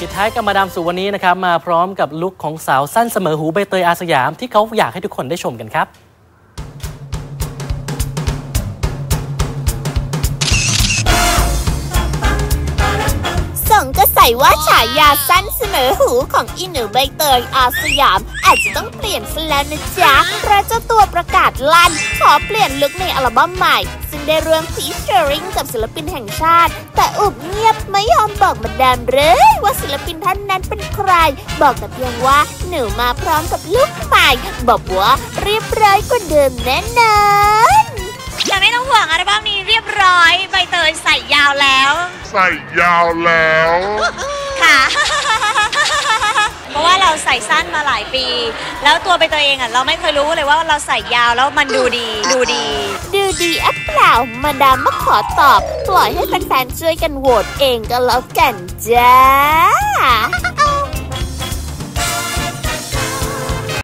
ปิดท้ายกับมาดามสุวันนี้นะครับ มาพร้อมกับลุคของสาวสั้นเสมอหูใบเตยอาสยามที่เขาอยากให้ทุกคนได้ชมกันครับ ส่งก็ใสว่าฉายาสั้นเสมอหูของอีหนูใบเตยอาสยาม อาจจะต้องเปลี่ยนซะแล้วนะจ๊ะเพราะเจ้าตัวประกาศลั่น ขอเปลี่ยนลุคในอัลบั้มใหม่ ซึ่งได้ร่วมฟีเจอริงกับศิลปินแห่งชาติ แต่อุบเงียบไม่ยอม บอกมาดามเลยว่าศิลปินท่านนั้นเป็นใคร บอกแต่เพียงว่าหนูมาพร้อมกับลุคใหม่บอกว่าเรียบร้อยกว่าเดิมแน่นอนแต่ไม่ต้องห่วงอัลบั้มนี้เรียบร้อยใบเตยใส่ยาวแล้ว ใส่ยาวแล้ว ค่ะ เพราะว่าเราใส่สั้นมาหลายปี แล้วตัวใบเตยเองอะเราไม่เคยรู้เลยว่าเราใส่ยาวแล้วมันดูดีดูดี ดีแอปเปล่า มาดามมาขอตอบ ปล่อยให้แฟนๆช่วยกันโหวตเองก็แล้วกันจ้า